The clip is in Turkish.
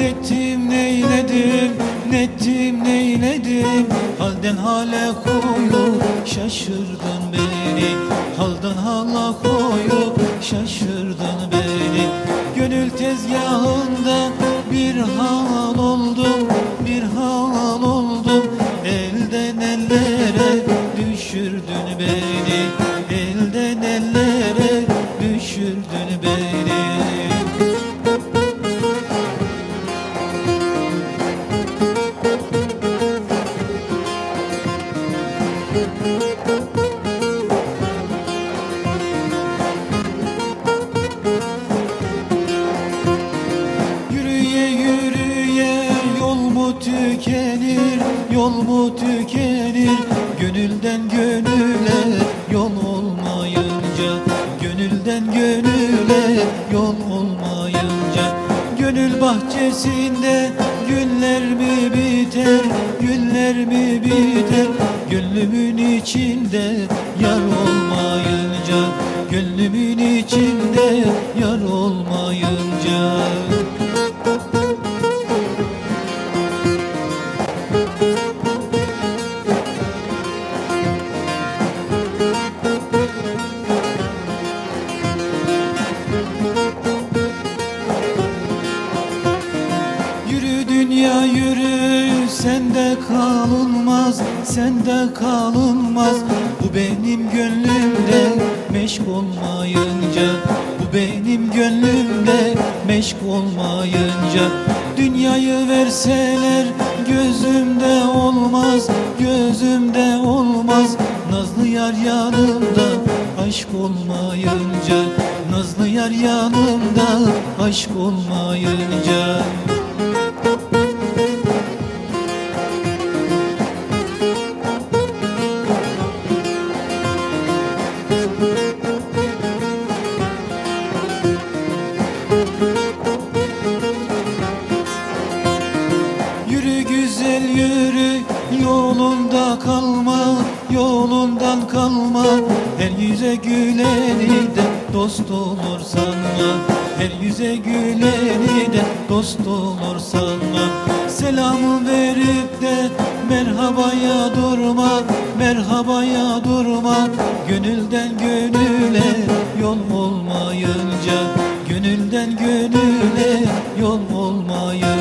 ettim neyledim Nettim neyledim. Halden hale koyu Şaşırdın beni. Halden hala koyu Şaşırdın beni. Gönül tezgah Yürüye yürüye yol mu tükenir, yol mu tükenir? Gönülden gönüle yol olmayınca Gönülden gönüle yol olmayınca. Gönül bahçesinde güller içinde yar olmayınca Gönlümün içinde yar olmayınca. Yürü dünya yürü sende kalınmaz sende kalınmaz. Bu benim gönlümde meşk olmayınca Bu benim gönlümde meşk olmayınca. Dünyayı verseler gözümde olmaz Gözümde olmaz. Nazlı yar yanımda aşk olmayınca Nazlı yar yanımda aşk olmayınca yolunda kalma yolundan kalma. Her yüze güleni de dost olur sanma Her yüze güleni de dost olur sanma Selamı verip de merhabaya durma Merhabaya durma. Gönülden gönüle yol olmayınca Gönülden gönüle yol olmayınca